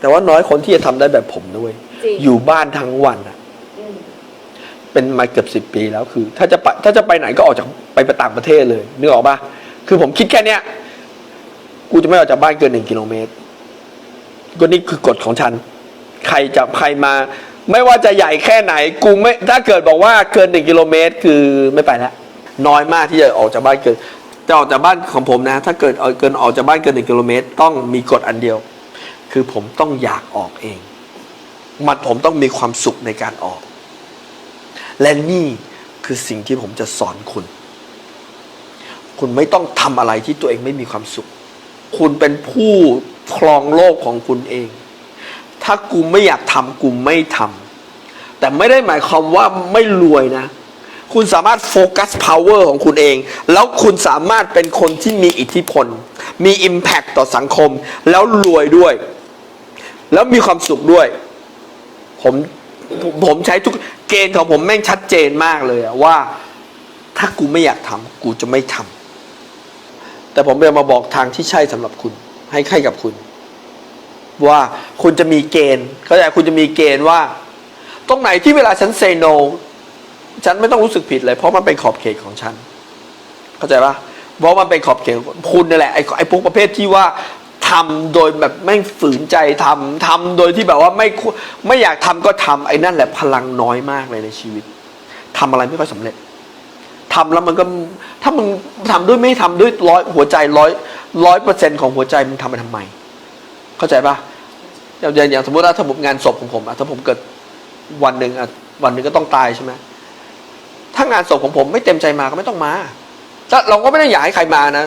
แต่ว่าน้อยคนที่จะทำได้แบบผมด้วย จริง อยู่บ้านทั้งวันอะอืมเป็นมาเกือบสิบปีแล้วคือ ถ้าจะไปถ้าจะไปไหนก็ออกจากไปไปต่างประเทศเลยนึกออกปะคือผมคิดแค่เนี้ยกูจะไม่ออกจากบ้านเกินหนึ่งกิโลเมตรก็นี่คือกฎของฉัน ใครจะใครมา ไม่ว่าจะใหญ่แค่ไหน กูไม่ถ้าเกิดบอกว่าเกินหนึ่งกิโลเมตร คือไม่ไปแล้วน้อยมากที่จะออกจากบ้านเกินจะออกจากบ้านของผมนะ ถ้าเกิดเอาเกินออกจากบ้านเกินหนึ่งกิโลเมตรต้องมีกฎอันเดียว คือผมต้องอยากออกเอง มันผมต้องมีความสุขในการออก และนี่คือสิ่งที่ผมจะสอนคุณ คุณไม่ต้องทำอะไรที่ตัวเองไม่มีความสุข คุณเป็นผู้ครองโลกของคุณเอง ถ้ากูไม่อยากทำกูไม่ทำแต่ไม่ได้หมายความว่าไม่รวยนะ คุณสามารถโฟกัส power ของคุณเอง แล้วคุณสามารถเป็นคนที่มีอิทธิพล มี impact ต่อสังคม แล้วรวยด้วย แล้วมีความสุขด้วย ผมผมใช้ทุกเกณฑ์ของผมแม่งชัดเจนมากเลยอะว่า ถ้ากูไม่อยากทำกูจะไม่ทำแต่ผมจะมาบอกทางที่ใช่สำหรับคุณ ให้ให้กับคุณ ว่าคุณจะมีเกณฑ์เข้าใจคุณจะมีเกณฑ์ว่า ตรงไหนที่เวลาฉันเซโนฉันไม่ต้องรู้สึกผิดเลย เพราะมันเป็นขอบเขตของฉัน เข้าใจปะเพราะมันเป็นขอบเขตของคุณนี่แหละไอ้ไอ้พวกประเภทที่ว่า ทำโดยแบบไม่ฝืนใจทำทำโดยที่แบบว่าไม่ไม่อยากทำก็ทำไอ้นั่นแหละพลังน้อยมากเลยในชีวิตทำอะไรไม่ค่อยสำเร็จทำแล้วมันก็ถ้ามึงทำด้วยไม่ทำด้วยร้อยหัวใจร้อยร้อยเปอร์เซ็นต์ของหัวใจมึงทำไปทำไม เข้าใจปะอย่างอย่างอย่างสมมติว่าถ้าผมงานศพของผมอะถ้าผมเกิดวันหนึ่งอะวันหนึ่งก็ต้องตายใช่ไหมถ้างานศพของผมไม่เต็มใจมาก็ไม่ต้องมาถ้าเราก็ไม่ได้อยากให้ใครมานะ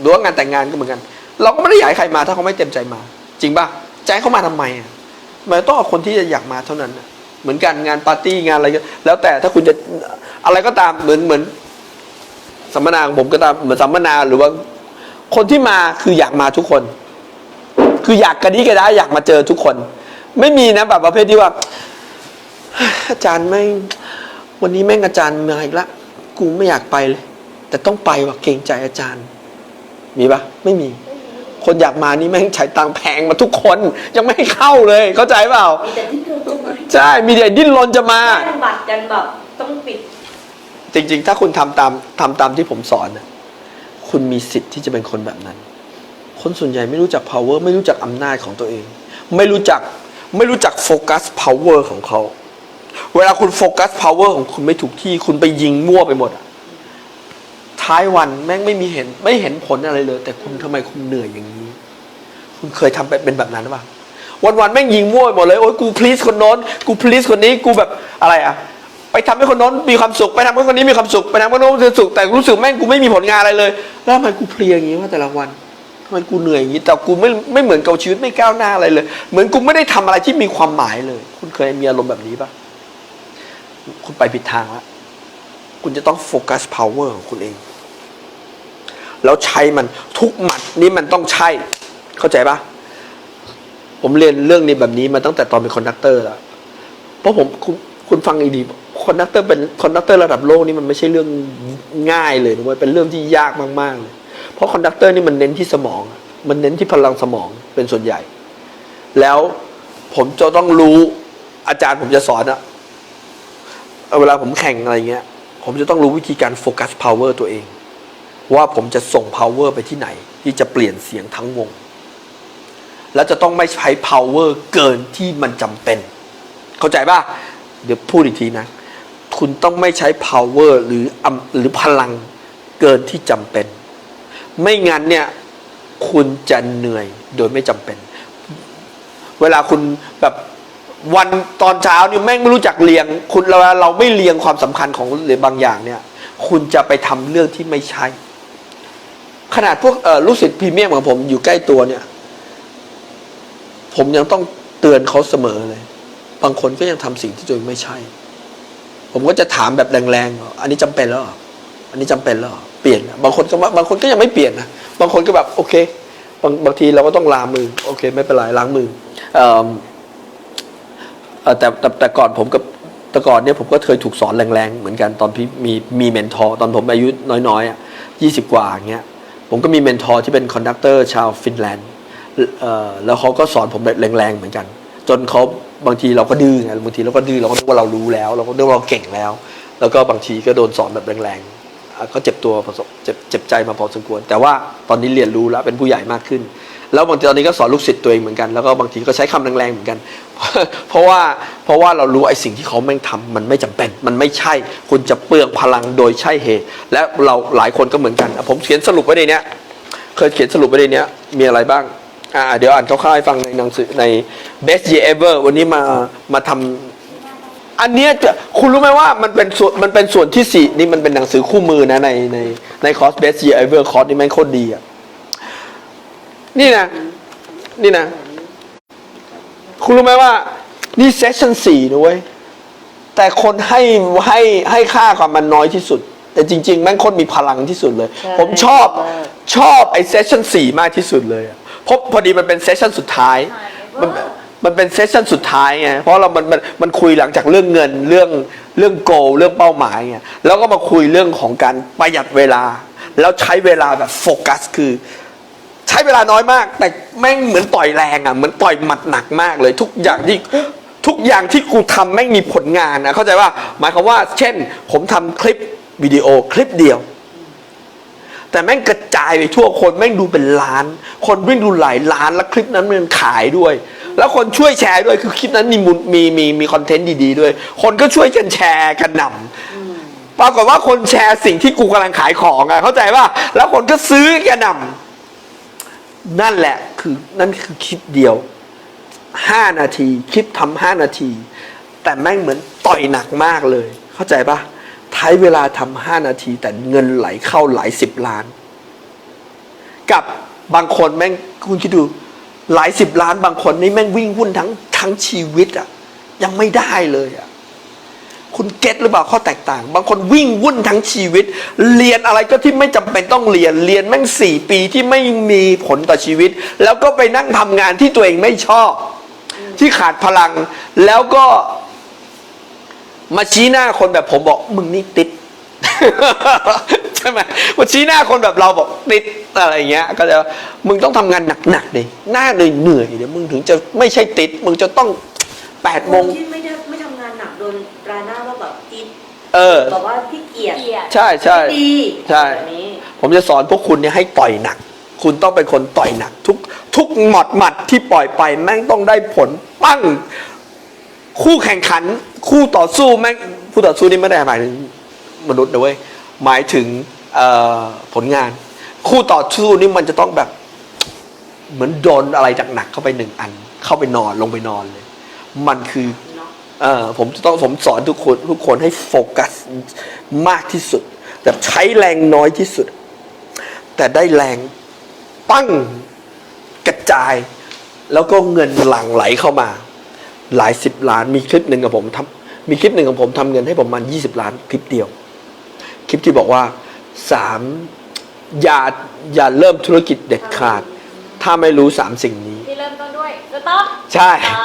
หรือว่างานแต่งงานก็เหมือนกัน เราก็ไม่ได้อยากให้ใครมาถ้าเขาไม่เต็มใจมา จริงปะใจเขามาทำไมอะมันต้องเอาคนที่จะอยากมาเท่านั้นอะเหมือนกันงานปาร์ตี้งานอะไรก็แล้วแต่ถ้าคุณจะอะไรก็ตามเหมือนเหมือนสัมมนาของผมก็ตามเหมือนสัมมนาหรือว่า คนที่มาคืออยากมาทุกคน คืออยากกระดิกระดาอยากมาเจอทุกคน ไม่มีนะแบบประเภทที่ว่า อาจารย์ไม่งวันนี้แม่งอาจารย์มาอีกละกูไม่อยากไปเลย แต่ต้องไปว่ะเกรงใจอาจารย์ มีปะไม่มี คนอยากมานี่แม่งใช้ตังค์แพงมาทุกคน ยังไม่ให้เข้าเลย เข้าใจเปล่า มีแต่ที่เราจะมาใช่ มีแต่ดิ้นรนจะมา แย่งบัตรกันแบบต้องปิดจริง ๆ ถ้าคุณทำตามทำตามที่ผมสอนนะคุณมีสิทธิ์ที่จะเป็นคนแบบนั้น คนส่วนใหญ่ไม่รู้จัก power ไม่รู้จักอำนาจของตัวเอง ไม่รู้จักไม่รู้จักโฟกัส power ของเขา เวลาคุณโฟกัส power ของคุณไม่ถูกที่ คุณไปยิงมั่วไปหมดอะ ท้ายวันแม่งไม่มีเห็น ไม่เห็นผลอะไรเลย แต่คุณทำไมคุณเหนื่อยอย่างนี้ คุณเคยทำเป็นแบบนั้นหรือเปล่าวันวันๆแม่งยิงมั่วหมดเลยโอ๊ยกูพลีสคนโน้นกูพลีสคนนี้กูแบบอะไรอะไปทำให้คนโน้นมีความสุขไปทำให้คนนี้มีความสุขไปทำให้คนโน้นมีความสุขแต่รู้สึกแม่งกูไม่มีผลงานอะไรเลย แล้วทำไมกูเพลียอย่างนี้ว่าแต่ละวันทำไมกูเหนื่อยอย่างนี้แต่กูไม่ไม่เหมือนกับชีวิตไม่ก้าวหน้าอะไรเลย เหมือนกูไม่ได้ทำอะไรที่มีความหมายเลย คุณเคยมีอารมณ์แบบนี้ปะคุณไปผิดทางแล้วคุณจะต้องโฟกัส power ของคุณเอง แล้วใช้มันทุกหมัดนี้มันต้องใช่ เข้าใจปะผมเรียนเรื่องนี้แบบนี้มาตั้งแต่ตอนเป็นคอนดักเตอร์แล้วเพราะผมคุณคุณฟังดีคอนดักเตอร์เป็นคอนดักเตอร์ระดับโลกนี่มันไม่ใช่เรื่องง่ายเลยนะเว้ยเป็นเรื่องที่ยากมากๆเลยเพราะคอนดักเตอร์นี่มันเน้นที่สมอง มันเน้นที่พลังสมองเป็นส่วนใหญ่ แล้วผมจะต้องรู้อาจารย์ผมจะสอนอะเวลาผมแข่งอะไรเงี้ย ผมจะต้องรู้วิธีการโฟกัส power ตัวเอง ว่าผมจะส่ง power ไปที่ไหน ที่จะเปลี่ยนเสียงทั้งวง แล้วจะต้องไม่ใช้ power เกินที่มันจำเป็น เข้าใจป่ะ เดี๋ยวพูดอีกทีนะ คุณต้องไม่ใช้ power หรือหรือพลังเกินที่จำเป็น ไม่งั้นเนี่ย คุณจะเหนื่อยโดยไม่จำเป็น เวลาคุณแบบวันตอนเช้านี่แม่งไม่รู้จักเรียง คุณเราเราไม่เรียงความสำคัญของหรือบางอย่างเนี่ย คุณจะไปทำเรื่องที่ไม่ใช่ ขนาดพวกลูกศิษย์พรีเมียมของผมอยู่ใกล้ตัวเนี่ย ผมยังต้องเตือนเขาเสมอเลย บางคนก็ยังทำสิ่งที่ตัวเองไม่ใช่ ผมก็จะถามแบบแรงๆ อันนี้จำเป็นแล้วเหรออันนี้จำเป็นแล้วเหรอเปลี่ยน บางคนก็บางคนก็ยังไม่เปลี่ยนนะ บางคนก็แบบโอเค บางบางทีเราก็ต้องล้างมือ โอเค ไม่เป็นไรล้างมือเออแต่แต่แต่ก่อนผมก็แต่ก่อนเนี่ยผมก็เคยถูกสอนแรงๆ เหมือนกันตอนพี่มีมีเมนทอร์ตอนผมอายุน้อยๆอะยี่สิบกว่าอย่างเงี้ย ผมก็มีเมนทอร์ที่เป็นคอนดักเตอร์ชาวฟินแลนด์แล้วเขาก็สอนผมแบบแรงๆเหมือนกัน จนเขาบางทีเราก็ดื้อไงบางทีเราก็ดื้อเราก็นึกว่าเรารู้แล้ว เราก็นึกว่าเราเก่งแล้ว แล้วก็บางทีก็โดนสอนแบบแรงๆก็เจ็บตัวพอสมเจ็บเจ็บใจมาพอสมควร แต่ว่าตอนนี้เรียนรู้แล้วเป็นผู้ใหญ่มากขึ้น แล้วบางทีตอนนี้ก็สอนลูกศิษย์ตัวเองเหมือนกันแล้วก็บางทีก็ใช้คำแรงๆเหมือนกัน เพราะว่าเพราะว่าเรารู้ไอ้สิ่งที่เขาแม่งทำมันไม่จำเป็นมันไม่ใช่ คุณจะเปลืองพลังโดยใช่เหตุ และเราหลายคนก็เหมือนกัน ผมเขียนสรุปไว้ในนี้เคยเขียนสรุปไว้ในนี้มีอะไรบ้างอ่าเดี๋ยวอ่านคร่าวๆให้ฟังในหนังสือใน best year ever วันนี้มามาทำอันเนี้ยคุณรู้ไหมว่ามันเป็นส่วนมันเป็นส่วนที่สี่นี่มันเป็นหนังสือคู่มือนะในในในคอร์ส best year ever คอร์สนี่แม่งโคตรดีอะ นี่นะ นี่นะ คุณรู้ไหมว่า นี่เซสชั่นสี่นะเว้ย แต่คนให้ให้ให้ค่าความมันน้อยที่สุด แต่จริง ๆ แม่งคนมีพลังที่สุดเลยใช่ผมชอบมากชอบไอ้เซสชั่นสี่มากที่สุดเลยอะเพราะพอดีมันเป็นเซสชั่นสุดท้ายมันมันเป็นเซสชั่นสุดท้ายไง เพราะเรา มัน มัน มันคุยหลังจากเรื่องเงิน เรื่อง เรื่องโก เรื่องเป้าหมายไง แล้วก็มาคุยเรื่องของการประหยัดเวลา แล้วใช้เวลาแบบโฟกัส คือ ใช้เวลาน้อยมาก แต่แม่งเหมือนต่อยแรงอะเหมือนต่อยหมัดหนักมากเลย ทุกอย่างที่ทุกอย่างที่กูทำแม่งมีผลงานนะเข้าใจว่าหมายความว่า เช่น ผมทำคลิปวิดีโอคลิปเดียว แต่แม่งกระจายไปทั่วคนแม่งดูเป็นล้าน คนวิ่งดูหลายล้านแล้วคลิปนั้นมันขายด้วย แล้วคนช่วยแชร์ด้วยคือคลิปนั้นมีมูลมีมีมีคอนเทนต์ดีๆด้วย คนก็ช่วยกันแชร์กันหนำปรากฏว่าคนแชร์สิ่งที่กูกำลังขายของอะเข้าใจว่าแล้วคนก็ซื้อกันหนำ นั่นแหละคือนั่นคือคลิปเดียวห้านาที คลิปทำห้านาที แต่แม่งเหมือนต่อยหนักมากเลย เข้าใจปะใช้เวลาทำห้านาที แต่เงินไหลเข้าหลายสิบล้าน กับบางคนแม่งคุณคิดดูหลายสิบล้านบางคนนี่แม่งวิ่งวุ่นทั้งทั้งชีวิตอะยังไม่ได้เลยอะ คุณเก็ตหรือเปล่าข้อแตกต่าง บางคนวิ่งวุ่นทั้งชีวิต เรียนอะไรก็ที่ไม่จำเป็นต้องเรียน เรียนแม่งสี่ปีที่ไม่มีผลต่อชีวิต แล้วก็ไปนั่งทำงานที่ตัวเองไม่ชอบ ที่ขาดพลัง แล้วก็มาชี้หน้าคนแบบผมบอกมึงนี่ติดใช่ไหมมาชี้หน้าคนแบบเราบอกติดอะไรอย่างเงี้ย ก็จะมึงต้องทำงานหนักๆดิหน้าเหนื่อยเหนื่อยเดี๋ยวมึงถึงจะไม่ใช่ติด มึงจะต้องแปดคโมง เออ บอกว่าพี่เกียรติใช่ใช่ ดีใช่ แบบนี้ผมจะสอนพวกคุณเนี่ยให้ต่อยหนัก คุณต้องเป็นคนต่อยหนัก ทุกทุกหมัดหมัดที่ปล่อยไปแม่งต้องได้ผลปั้ง คู่แข่งขัน คู่ต่อสู้แม่งคู่ต่อสู้นี่ไม่ได้หมายถึงมนุษย์นะเว้ยหมายถึงเอ่อผลงาน คู่ต่อสู้นี่มันจะต้องแบบ เหมือนโดนอะไรจากหนักๆเข้าไปหนึ่งอัน เข้าไปนอนลงไปนอนเลย มันคือเนาะเออ ผมจะต้องผมสอนทุกคนทุกคนให้โฟกัสมากที่สุดแบบใช้แรงน้อยที่สุด แต่ได้แรงปั้งกระจาย แล้วก็เงินหลั่งไหลเข้ามา หลายสิบล้านมีคลิปหนึ่งกับผมทำมีคลิปหนึ่งของผมทำเงินให้ผมมาณยี่สิบล้านคลิปเดียว คลิปที่บอกว่าสามอย่าอย่าเริ่มธุรกิจเด็ดขาด ถ้าไม่รู้สามสิ่งนี้ ที่เริ่มต้นด้วยสต๊อกใช่อ่า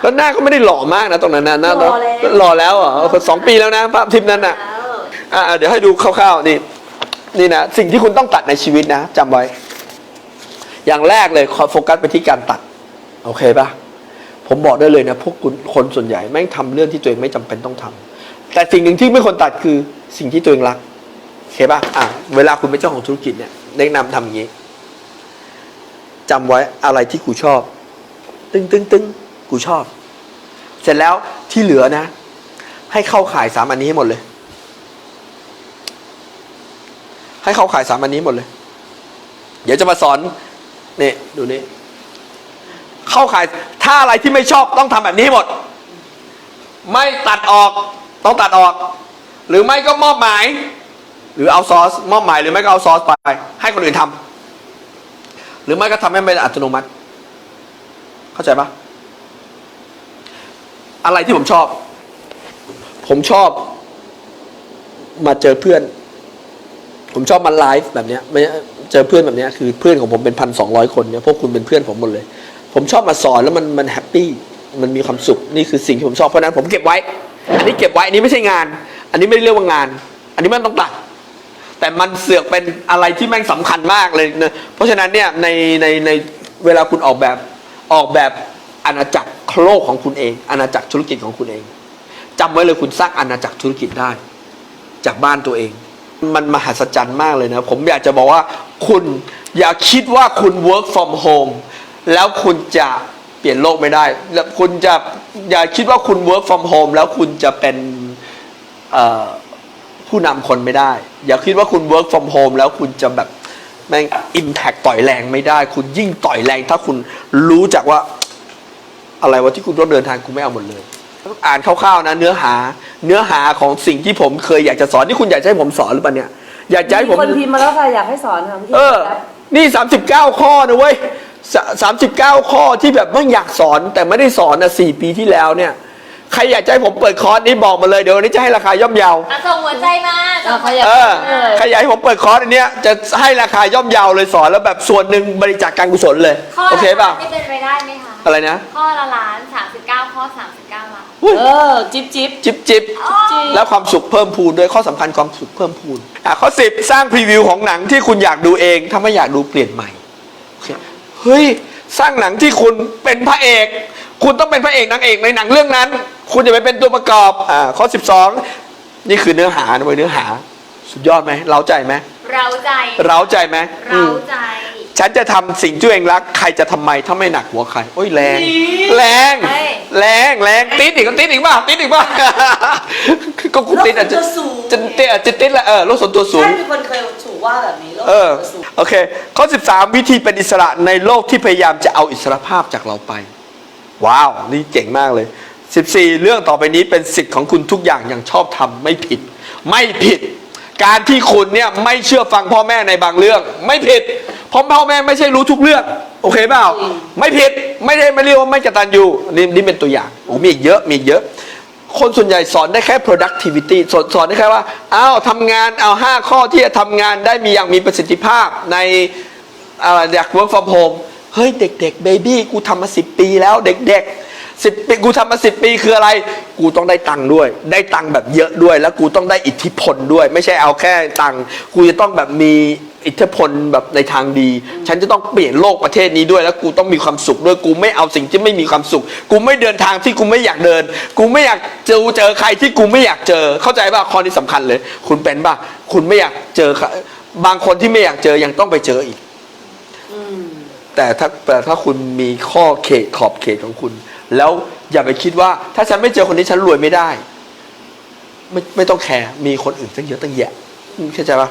แล้วหน้าก็ไม่ได้หล่อมากนะตรงนั้นนะหน้าหล่อแล้ว หล่อแล้วเหรอสองปีแล้วนะภาพทิปนั้นน่ะ แล้วอ่าเดี๋ยวให้ดูคร่าวๆนี่นี่นะสิ่งที่คุณต้องตัดในชีวิตนะจำไว้ อย่างแรกเลยขอโฟกัสไปที่การตัด โอเคปะผมบอกได้เลยนะ พวกคุณคนส่วนใหญ่แม่งทำเรื่องที่ตัวเองไม่จำเป็นต้องทำแต่สิ่งหนึ่งที่ไม่ควรตัดคือสิ่งที่ตัวเองรักโอเคปะอะเวลาคุณเป็นเจ้าของธุรกิจเนี่ยแนะนำทำอย่างนี้ จำไว้อะไรที่กูชอบ ตึ้งตึ้งตึ้งกูชอบ เสร็จแล้วที่เหลือนะ ให้เข้าขายสามอันนี้ให้หมดเลย ให้เข้าขายสามอันนี้หมดเลย เดี๋ยวจะมาสอนนี่ดูนี่เข้าขายถ้าอะไรที่ไม่ชอบต้องทำแบบนี้หมด ไม่ตัดออกต้องตัดออก หรือไม่ก็มอบหมาย หรือเอาซอสมอบหมายหรือไม่ก็เอาซอสไป ให้คนอื่นทำ หรือไม่ก็ทำให้เป็นอัตโนมัติ เข้าใจปะอะไรที่ผมชอบ ผมชอบมาเจอเพื่อน ผมชอบมาไลฟ์แบบเนี้ยไม่เจอเพื่อนแบบเนี้ยคือเพื่อนของผมเป็นพันสองร้อยคนเนี่ยพวกคุณเป็นเพื่อนผมหมดเลย ผมชอบมาสอนแล้วมันมันแฮปปี้มันมีความสุขนี่คือสิ่งที่ผมชอบเพราะนั้นผมเก็บไว้ อันนี้เก็บไว้อันนี้ไม่ใช่งาน อันนี้ไม่เรียกว่างาน อันนี้มันต้องตัด แต่มันเสือกเป็นอะไรที่แม่งสำคัญมากเลยนะเพราะฉะนั้นเนี่ยในในในเวลาคุณออกแบบออกแบบอาณาจักรโลกของคุณเอง อาณาจักรธุรกิจของคุณเองจำไว้เลยคุณสร้างอาณาจักรธุรกิจได้ จากบ้านตัวเอง มันมหัศจรรย์มากเลยนะ ผมอยากจะบอกว่าคุณอย่าคิดว่าคุณ work from home แล้วคุณจะเปลี่ยนโลกไม่ได้แล้วคุณจะอย่าคิดว่าคุณ work from home แล้วคุณจะเป็นเอ่อ ผู้นำคนไม่ได้ อย่าคิดว่าคุณ work from home แล้วคุณจะแบบแม่ง impact ต่อยแรงไม่ได้ คุณยิ่งต่อยแรง ถ้าคุณรู้จักว่า อะไรวะที่คุณต้องเดินทางคุณไม่เอาหมดเลย อ่านคร่าวๆนะเนื้อหาเนื้อหาของสิ่งที่ผมเคยอยากจะสอนที่คุณอยากจะให้ผมสอนหรือเปล่าเนี่ย อยากจะให้ผม คนพิมพ์มาแล้วค่ะอยากให้สอนค่ะพี่เออนี่สามสิบเก้าข้อนะเว้ยสามสิบเก้าข้อที่แบบไม่อยากสอนแต่ไม่ได้สอนนะสี่ปีที่แล้วเนี่ย ใครอยากจะให้ผมเปิดคอร์สนี้บอกมาเลยเดี๋ยววันนี้จะให้ราคาย่อมเยาอะส่งหัวใจมาส่อะงใครหัวอยากเออเลยใครอยากให้ผมเปิดคอร์สอันเนี้ยจะให้ราคาย่อมเยาเลยสอนแล้วแบบส่วนหนึ่งบริจาคการกุศลเลยข้อโอละเคเปล่าล้านนี่เป็นไปได้ไหมคะ อะไรนะข้อละล้านสามสิบเก้าข้อสามสิบเก้าล้านอุ๊ยเออ จิ๊บจิ๊บจิบจิบจิ๊บแล้วความสุขเพิ่มพูนด้วยข้อสำคัญความสุขเพิ่มพูนอะข้อสิบสร้างพรีวิวของหนังที่คุณอยากดูเองถ้าไม่อยากดูเปลี่ยนใหม่โอเคเฮ้ยสร้างหนังที่คุณเป็นพระเอก คุณต้องเป็นพระเอกนางเอกในหนังเรื่องนั้น คุณอย่าไปเป็นตัวประกอบอ่าข้อสิบสองนี่คือเนื้อหานะเว้ยเนื้อหา สุดยอดไหมเล้าใจไหมเราใจ เร้าใจไหมอืเราม ใจ ฉันจะทำสิ่งที่ตัวเองรักใครจะทำไมถ้าไม่หนักหัวใครโอ้ยแรง แรง เฮ้ย แรงแรงติดอีกก็ติดอีกป่ะติดอีกป่ะก็กูติดอาจจะโลกส่วนตัวสูง จะติดอาจจะติดละเออโลกส่วนตัวสูงใช่มีคนเคยถูกว่าแบบนี้โลกเออส่วนตัวสูงโอเค ข้อ 13 วิธีเป็นอิสระในโลกที่พยายามจะเอาอิสรภาพจากเราไป ว้าว นี่เจ๋งมากเลย 14 เรื่องต่อไปนี้เป็นสิทธิ์ของคุณทุกอย่างอย่างชอบทำไม่ผิด ไม่ผิด การที่คุณเนี่ยไม่เชื่อฟังพ่อแม่ในบางเรื่อง ไม่ผิดเพราะพ่อแม่ไม่ใช่รู้ทุกเรื่อง โอเคเปล่า ไม่ผิดไม่ได้ไม่เรียกว่าไม่กตัญญูนี่นี่เป็นตัวอย่างโอ้มีอีกเยอะมีอีกเยอะ คนส่วนใหญ่สอนได้แค่ productivity สอนสอนได้แค่ว่าอ้าวทำงานเอาห้าข้อที่จะทำงานได้มีอย่างมีประสิทธิภาพในอะไรอยาก work from home เฮ้ยเด็กๆเบบี้กูทำมาสิบปีแล้ว เด็กๆสิบปีกูทำมาสิบปีคืออะไร กูต้องได้ตังค์ด้วย ได้ตังค์แบบเยอะด้วย แล้วกูต้องได้อิทธิพลด้วย ไม่ใช่เอาแค่ตังค์กูจะต้องแบบมีอิทธิพลแบบในทางดี ฉันจะต้องเปลี่ยนโลกประเทศนี้ด้วย แล้วกูต้องมีความสุขด้วย กูไม่เอาสิ่งที่ไม่มีความสุข กูไม่เดินทางที่กูไม่อยากเดิน กูไม่อยากเจอเจอใครที่กูไม่อยากเจอ เข้าใจป่ะข้อนี้สำคัญเลย คุณเป็นป่ะ คุณไม่อยากเจอบางคนที่ไม่อยากเจอยังต้องไปเจออีก แต่ถ้าแต่ถ้าคุณมีข้อเขตขอบเขตของคุณ แล้วอย่าไปคิดว่า ถ้าฉันไม่เจอคนนี้ฉันรวยไม่ได้ ไม่ไม่ต้องแคร์มีคนอื่นตั้งเยอะตั้งแยะเข้าใจปะ